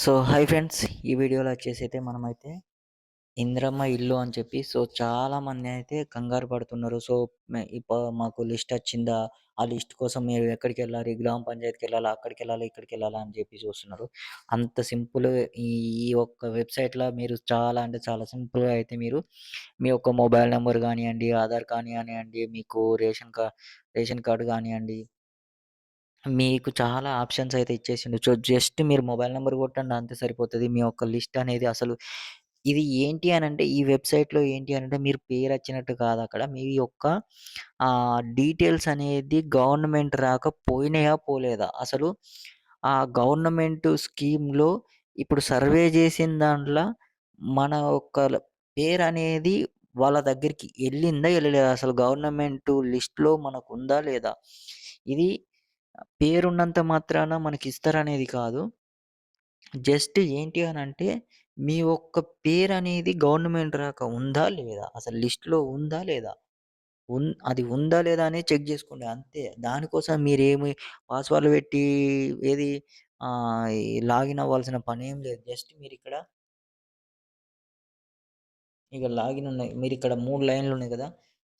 So, hi friends. ఈ వీడియోలో వచ్చేసి అయితే మనమైతే ఇంద్రమ్మ ఇల్లు అని చెప్పి సో, చాలా మంది అయితే కంగారు పడుతున్నారు. సో, మే మాకు లిస్ట్ వచ్చిందా? ఆ లిస్ట్ కోసం మీరు ఎక్కడికెళ్ళాలి? గ్రామ పంచాయతీకెళ్ళాలా? అక్కడికెళ్ళాలా? ఇక్కడికెళ్ళాలా? అని చెప్పి చూస్తున్నారు. అంత సింపుల్ ఈ ఈ ఒక్క వెబ్‌సైట్‌లో మీరు చాలా అంటే చాలా సింపుల్‌గా అయితే మీరు మీ యొక్క మొబైల్ నెంబర్ కానివ్వండి ఆధార్ కానివ్వండి మీకు రేషన్ కార్డ్ రేషన్ కార్డు కానివ్వండి మీకు చాలా ఆప్షన్స్ అయితే ఇచ్చేసిండు. సో, జస్ట్ మీరు మొబైల్ నెంబర్ కొట్టండి అంతే సరిపోతుంది మీ యొక్క లిస్ట్ అనేది అసలు ఇది ఏంటి అని అంటే ఈ వెబ్‌సైట్‌లో ఏంటి అని అంటే మీరు పేరు వచ్చినట్టు కాదు అక్కడ మీ యొక్క డీటెయిల్స్ అనేది గవర్నమెంట్ రాక పోయినాయా? పోలేదా? అసలు ఆ గవర్నమెంట్ స్కీమ్‌లో ఇప్పుడు సర్వే చేసిన దాంట్లో మన యొక్క పేరు అనేది వాళ్ళ దగ్గరికి వెళ్ళిందా వెళ్ళలేదా అసలు గవర్నమెంట్ లిస్ట్‌లో మనకు ఉందా లేదా? ఇది పేరున్నంత మాత్రాన మనకి ఇస్తారనేది కాదు. జస్ట్ ఏంటి అనంటే, మీ ఒక్క పేరనేది గవర్నమెంట్ రాక ఉందా? లేదా? అసలు లిస్ట్‌లో ఉందా? లేదా? ఉన్ అది ఉందా? లేదా? అనేది చెక్ చేసుకోండి అంతే. దానికోసం మీరేమి పాస్వర్డ్‌లు పెట్టి ఏది ఆహ్, ఈ లాగిన్ అవ్వాల్సిన పనేం లేదు. జస్ట్ మీరిక్కడ ఇక లాగిన్ ఉన్నాయి. మీరిక్కడ 3 లైన్‌లున్నాయి కదా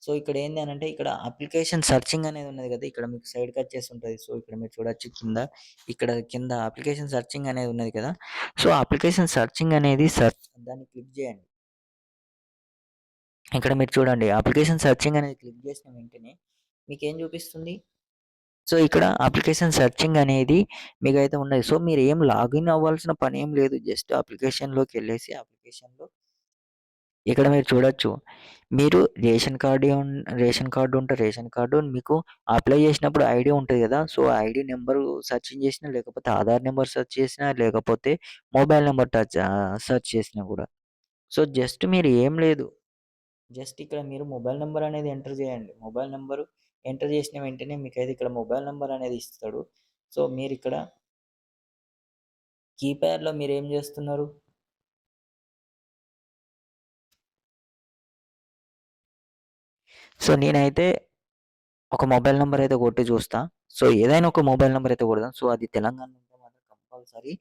సో, ఇక్కడ ఏంది అంటే ఇక్కడ అప్లికేషన్ సెర్చింగ్ అనేది ఉన్నది కదా ఇక్కడ మీకు సైడ్‌కొచ్చేసి ఉంటది. సో, ఇక్కడ మీరు చూడొచ్చు కింద. ఇక్కడ కింద అప్లికేషన్ సెర్చింగ్ అనేది ఉన్నది కదా! సో, అప్లికేషన్ సెర్చింగ్ అనేది సర్చ్ దాన్ని క్లిక్ చేయండి ఇక్కడ మీరు చూడండి అప్లికేషన్ సెర్చింగ్ అనేది క్లిక్ చేసిన వెంటనే మీకు ఏం చూపిస్తుంది? సో, ఇక్కడ అప్లికేషన్ సెర్చింగ్ అనేది మీకైతే ఉన్నది. సో, మీరు ఏం లాగిన్ అవ్వాల్సిన పని ఏం లేదు. జస్ట్ అప్లికేషన్లోకి వెళ్ళేసి అప్లికేషన్‌లో ఇక్కడ మీరు చూడొచ్చు. మీరు రేషన్ కార్డు రేషన్ కార్డు ఉంటే రేషన్ కార్డు మీకు అప్లై చేసినప్పుడు ఐడి ఉంటుంది కదా సో, ఐడి నెంబర్ సెర్చ్ చేసినా, లేకపోతే ఆధార్ నెంబర్ సెర్చ్ చేసినా, లేకపోతే మొబైల్ నెంబర్ టచ్ సెర్చ్ చేసినా కూడా సో, జస్ట్ మీరు ఏం లేదు. జస్ట్ ఇక్కడ మీరు మొబైల్ నెంబర్ అనేది ఎంటర్ చేయండి. మొబైల్ నెంబరు ఎంటర్ చేసిన వెంటనే మీకు అయితే ఇక్కడ మొబైల్ నెంబర్ అనేది ఇస్తాడు. సో, మీరు ఇక్కడ కీప్యాడ్‌లో మీరు ఏం చేస్తున్నారు? సో, నేనైతే ఒక మొబైల్ నెంబర్ అయితే కొట్టి చూస్తా. సో, ఏదైనా ఒక మొబైల్ నెంబర్ అయితే కొడదాం. సో, అది తెలంగాణ మాత్రం కంపల్సరీ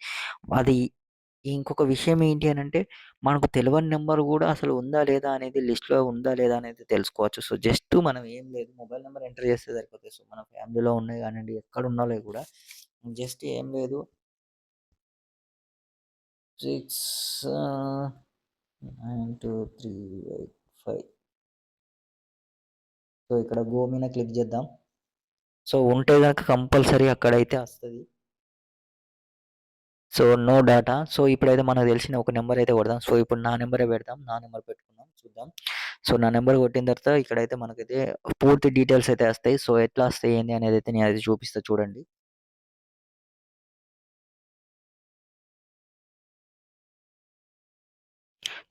అది ఇంకొక విషయం ఏంటి అని అంటే మనకు తెలియని నెంబర్ కూడా అసలు ఉందా? లేదా? అనేది లిస్ట్‌లో ఉందా? లేదా? అనేది తెలుసుకోవచ్చు. సో, జస్ట్ మనం ఏం లేదు మొబైల్ నెంబర్ ఎంటర్ చేస్తే సరిపోతుంది సో, మన ఫ్యామిలీలో ఉన్నాయి కానివ్వండి ఎక్కడ ఉన్నాలో కూడా జస్ట్ ఏం లేదు six nine two three eight five so, ఇక్కడ గో మీద క్లిక్ చేద్దాం. సో, ఉంటే కనుక కంపల్సరీ అక్కడైతే వస్తుంది సో, నో డాటా. సో, ఇప్పుడైతే మనకు తెలిసిన ఒక నెంబర్ అయితే కొడదాం. సో, ఇప్పుడు నా నెంబరే పెడదాం. నా నెంబర్ పెట్టుకుందాం. చూద్దాం. సో, నా నెంబర్ కొట్టిన తర్వాత ఇక్కడైతే మనకైతే పూర్తి డీటెయిల్స్ అయితే వస్తాయి. సో, ఎట్లా వస్తాయి ఏంది నేను అయితే చూపిస్తా చూడండి.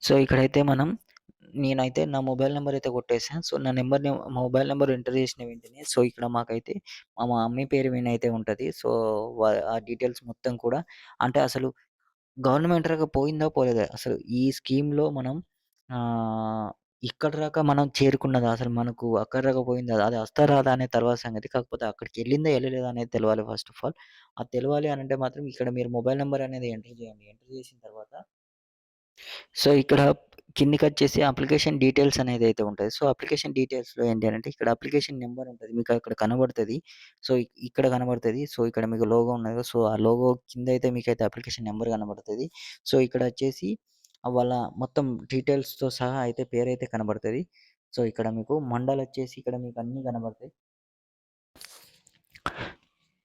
సో, ఇక్కడైతే మనం నేనైతే నా మొబైల్ నెంబర్ అయితే కొట్టేసాను సో, నా నెంబర్ని మొబైల్ నెంబర్ ఎంటర్ చేసిన వెంటనే సో, ఇక్కడ మాకైతే మా మమ్మీ పేరు వినైతే అయితే ఉంటది. సో, వ ఆ డీటెయిల్స్ మొత్తం కూడా అంటే అసలు గవర్నమెంట్ రాక పోయిందా? పోలేదా? అసలు ఈ స్కీమ్‌లో మనం ఆహ్, రాక దాకా మనం చేరుకున్నదా? అసలు మనకు అక్కడ దాకా పోయిందా? అది వస్తా రాదా తర్వాత సంగతి. కాకపోతే అక్కడికెళ్ళిందా? ఎళ్ళలేదా? అనేది తెలవాలి ఫస్ట్ ఆఫ్ ఆల్. అది తెలవాలి అనంటే మాత్రం ఇక్కడ మీరు మొబైల్ నెంబర్ అనేది ఎంటర్ చేయండి. ఎంటర్ చేసిన తర్వాత సో, ఇక్కడ కిందికి వచ్చేసి అప్లికేషన్ డీటెయిల్స్ అనేది అయితే ఉంటది. సో, అప్లికేషన్ డీటెయిల్స్‌లో ఏంటి అంటే ఇక్కడ అప్లికేషన్ నెంబర్ ఉంటుంది మీకు ఇక్కడ కనబడుతుంది సో, ఇక్కడ కనబడుతుంది సో, ఇక్కడ మీకు లోగో ఉన్నది సో, ఆ లోగో కింద అయితే మీకు అయితే అప్లికేషన్ నెంబర్ కనబడుతుంది సో, ఇక్కడ వచ్చేసి వాళ్ళ మొత్తం డీటెయిల్స్‌తో సహా అయితే పేరు అయితే కనబడుతుంది సో, ఇక్కడ మీకు మండలొచ్చేసి ఇక్కడ మీకు అన్నీ కనబడతాయి.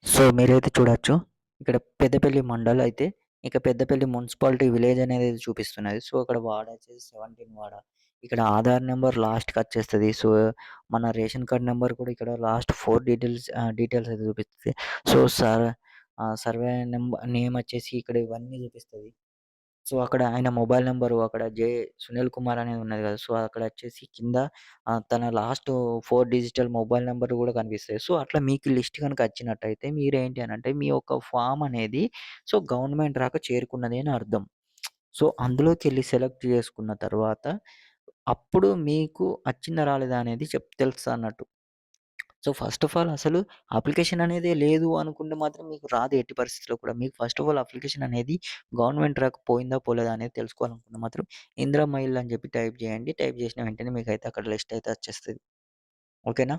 సో, మీరైతే చూడొచ్చు. ఇక్కడ పెద్దపల్లి మండల్ అయితే ఇక పెద్దపల్లి మున్సిపాలిటీ విలేజ్ అనేది చూపిస్తున్నది. సో, అక్కడ వార్డ్ వచ్చేసి 17 వార్డ్. ఇక్కడ ఆధార్ నెంబర్ లాస్ట్కి వచ్చేస్తుంది సో, మన రేషన్ కార్డ్ నెంబర్ కూడా ఇక్కడ లాస్ట్ ఫోర్ డీటెయిల్స్ డీటెయిల్స్ అయితే చూపిస్తది. So, sir survey number name వచ్చేసి ఇక్కడ ఇవన్నీ చూపిస్తది. సో, అక్కడ ఆయన మొబైల్ నంబరు అక్కడ జే సునీల్ కుమార్ అనేది ఉన్నది కదా! సో, అక్కడ వచ్చేసి కింద ఆహ్, తన లాస్ట్ 4 డిజిటల్ మొబైల్ నంబర్ కూడా కనిపిస్తాయి. సో, అట్లా మీకు లిస్ట్ గనుక వచ్చినట్టయితే మీరేంటి అనంటే మీ యొక్క ఫార్మ్ అనేది సో, గవర్నమెంట్ రాక చేరుకున్నది అని అర్థం. సో, అందులోకెళ్ళి సెలెక్ట్ చేసుకున్న తర్వాత అప్పుడు మీకు వచ్చిందా? రాలేదా? అనేది చెప్ తెలుస్తదన్నట్టు. సో, ఫస్ట్ ఆఫ్ ఆల్ అసలు అప్లికేషన్ అనేది లేదు అనుకుంటే మాత్రం మీకు రాదు ఎట్టి పరిస్థితిలో కూడా. మీకు ఫస్ట్ ఆఫ్ ఆల్ అప్లికేషన్ అనేది గవర్నమెంట్ రాక పోయిందా? పోలేదా? అనేది తెలుసుకోవాలనుకుంటే మాత్రం ఇందిరా మైల్ అని చెప్పి టైప్ చేయండి. టైప్ చేసిన వెంటనే మీకు అయితే అక్కడ లిస్ట్ అయితే వచ్చేస్తుంది ఓకేనా?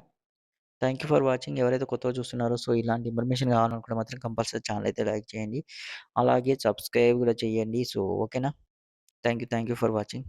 Thank you for watching. ఎవరైతే కొత్తగా చూస్తున్నారో సో, ఇలాంటి ఇన్ఫర్మేషన్ కావాలనుకుంటే మాత్రం కంపల్సరీ ఛానల్ అయితే లైక్ చేయండి. అలాగే సబ్స్క్రైబ్ కూడా చేయండి. సో, ఓకేనా? Thank you. Thank you for watching.